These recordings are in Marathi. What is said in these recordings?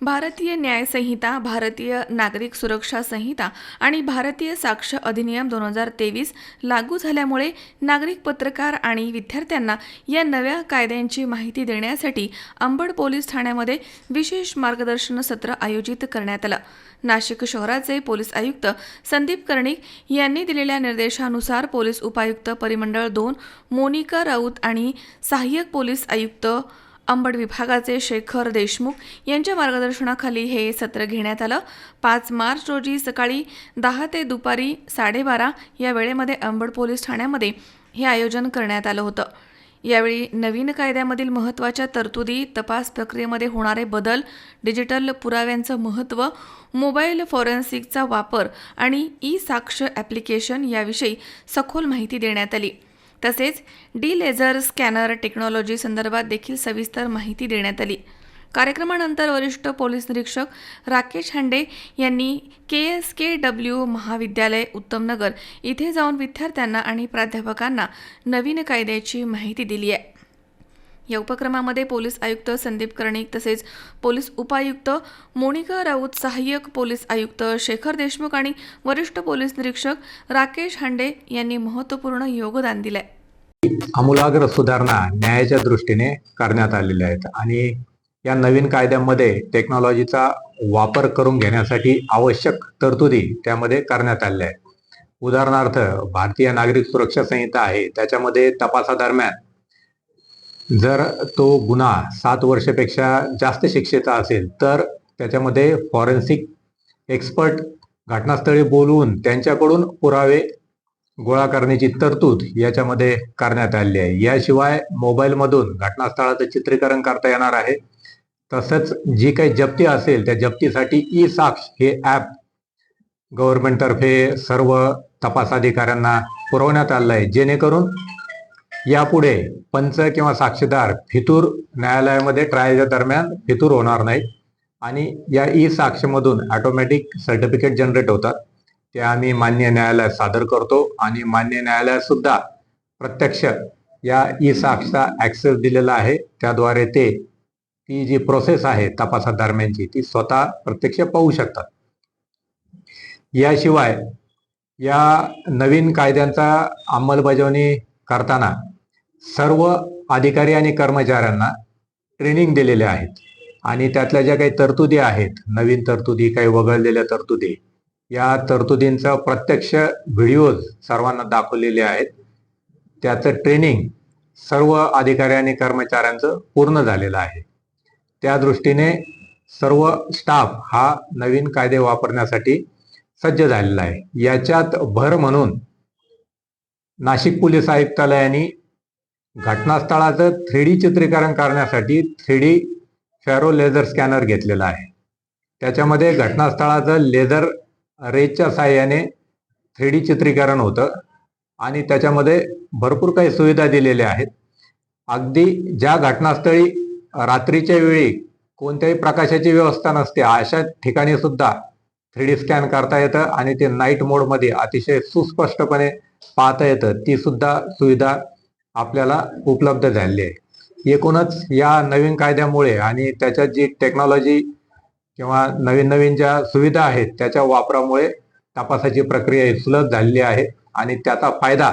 भारतीय न्याय संहिता भारतीय नागरिक सुरक्षा संहिता आणि भारतीय साक्ष अधिनियम दोन हजार तेवीस लागू झाल्यामुळे नागरिक पत्रकार आणि विद्यार्थ्यांना या नव्या कायद्यांची माहिती देण्यासाठी अंबड पोलीस ठाण्यामध्ये विशेष मार्गदर्शन सत्र आयोजित करण्यात आलं. नाशिक शहराचे पोलीस आयुक्त संदीप कर्णिक यांनी दिलेल्या निर्देशानुसार पोलीस उपायुक्त परिमंडळ दोन मोनिका राऊत आणि सहाय्यक पोलीस आयुक्त अंबड विभागाचे शेखर देशमुख यांच्या मार्गदर्शनाखाली हे सत्र घेण्यात आलं. पाच मार्च रोजी सकाळी दहा ते दुपारी साडेबारा या वेळेमध्ये अंबड पोलीस ठाण्यामध्ये हे आयोजन करण्यात आलं होतं. यावेळी नवीन कायद्यामधील महत्त्वाच्या तरतुदी तपास प्रक्रियेमध्ये होणारे बदल डिजिटल पुराव्यांचं महत्त्व मोबाईल फॉरेन्सिकचा वापर आणि ई साक्ष ॲप्लिकेशन याविषयी सखोल माहिती देण्यात आली. तसेच डी लेझर स्कॅनर टेक्नॉलॉजी संदर्भात देखील सविस्तर माहिती देण्यात आली. कार्यक्रमानंतर वरिष्ठ पोलीस निरीक्षक राकेश हांडे यांनी के एस के डब्ल्यू महाविद्यालय उत्तमनगर इथे जाऊन विद्यार्थ्यांना आणि प्राध्यापकांना नवीन कायद्याची माहिती दिली आहे. या उपक्रमामध्ये पोलीस आयुक्त संदीप कर्णिक तसेच पोलीस उपायुक्त मोनिका राऊत सहाय्यक पोलीस आयुक्त शेखर देशमुख आणि वरिष्ठ पोलीस निरीक्षक राकेश हांडे यांनी महत्त्वपूर्ण योगदान दिलं आहे आमूलाग्र सुधारणा न्यायाच्या दृष्टीने करण्यात आलेल्या आहेत. आणि या नवीन कायद्यामध्ये टेक्नॉलॉजीचा वापर करून घेण्यासाठी आवश्यक तरतुदी त्यामध्ये करण्यात आलेल्या आहेत. उदाहरणार्थ भारतीय नागरिक सुरक्षा संहिता आहे. त्याच्यामध्ये तपासादरम्यान जर तो गुन्हा सात वर्षापेक्षा जास्त शिक्षेचा असेल तर त्याच्यामध्ये फॉरेन्सिक एक्सपर्ट घटनास्थळी बोलवून त्यांच्याकडून पुरावे गोळा करण्याची तरतूद याच्यामध्ये करण्यात आली आहे. याशिवाय मोबाईलमधून घटनास्थळाचं चित्रीकरण करता येणार आहे. तसंच जी काही जप्ती असेल त्या जप्तीसाठी ई साक्ष हे ॲप गव्हर्नमेंटतर्फे सर्व तपास अधिकाऱ्यांना पुरवण्यात आलं आहे. जेणेकरून यापुढे पंच किंवा साक्षीदार फितूर न्यायालयामध्ये ट्रायलच्या दरम्यान फितूर होणार नाहीत आणि या ई साक्षमधून ऑटोमॅटिक सर्टिफिकेट जनरेट होतात. ते आम्ही मान्य न्यायालयात सादर करतो आणि मान्य न्यायालयात सुद्धा प्रत्यक्ष या ई साक्षचा ऍक्सेस दिलेला आहे. त्याद्वारे ते ती जी प्रोसेस आहे तपासा दरम्यानची ती स्वतः प्रत्यक्ष पाहू शकतात. याशिवाय या नवीन कायद्यांचा अंमलबजावणी करताना सर्व अधिकारी आणि कर्मचाऱ्यांना ट्रेनिंग दिलेले आहेत. आणि त्यातल्या ज्या काही तरतुदी आहेत नवीन तरतुदी काही वगळलेल्या तरतुदी या तरतुदींचा प्रत्यक्ष व्हिडिओज सर्वांना दाखवलेले आहेत. त्याचं ट्रेनिंग सर्व अधिकारी आणि कर्मचाऱ्यांचं पूर्ण झालेलं आहे. त्या दृष्टीने सर्व स्टाफ हा नवीन कायदे वापरण्यासाठी सज्ज झालेला आहे. याच्यात भर म्हणून नाशिक पोलीस आयुक्तालयाने घटनास्थळाचं थ्री डी चित्रीकरण करण्यासाठी three D Faro laser scanner घेतलेला आहे. त्याच्यामध्ये घटनास्थळाचं लेझर रेजच्या साह्याने थ्री डी चित्रीकरण होतं. आणि त्याच्यामध्ये भरपूर काही सुविधा दिलेल्या आहेत. अगदी ज्या घटनास्थळी रात्रीच्या वेळी कोणत्याही प्रकाशाची व्यवस्था नसते अशा ठिकाणी सुद्धा थ्री डी स्कॅन करता येतं आणि ते नाईट मोडमध्ये अतिशय सुस्पष्टपणे पाहता येतं. ती सुद्धा सुविधा आपल्याला उपलब्ध झालेली आहे. एकूणच या नवीन कायद्यामुळे आणि त्याच्यात जी टेक्नॉलॉजी किंवा नवीन नवीन ज्या सुविधा आहेत त्याच्या वापरामुळे तपासाची प्रक्रिया ही सुलभ झालेली आहे आणि त्याचा फायदा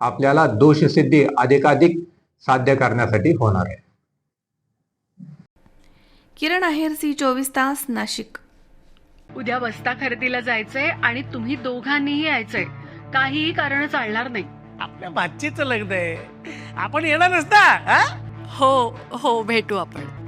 आपल्याला दोषसिद्धी अधिकाधिक साध्य करण्यासाठी होणार आहे. किरण आहेर सी चोवीस तास नाशिक. उद्या बस्ता खरेदीला जायचंय आणि तुम्ही दोघांनीही यायचंय. काहीही कारण चालणार नाही. आपल्या भाचीचं लग्न आहे. आपण येणार नसता? हो हो भेटू आपण.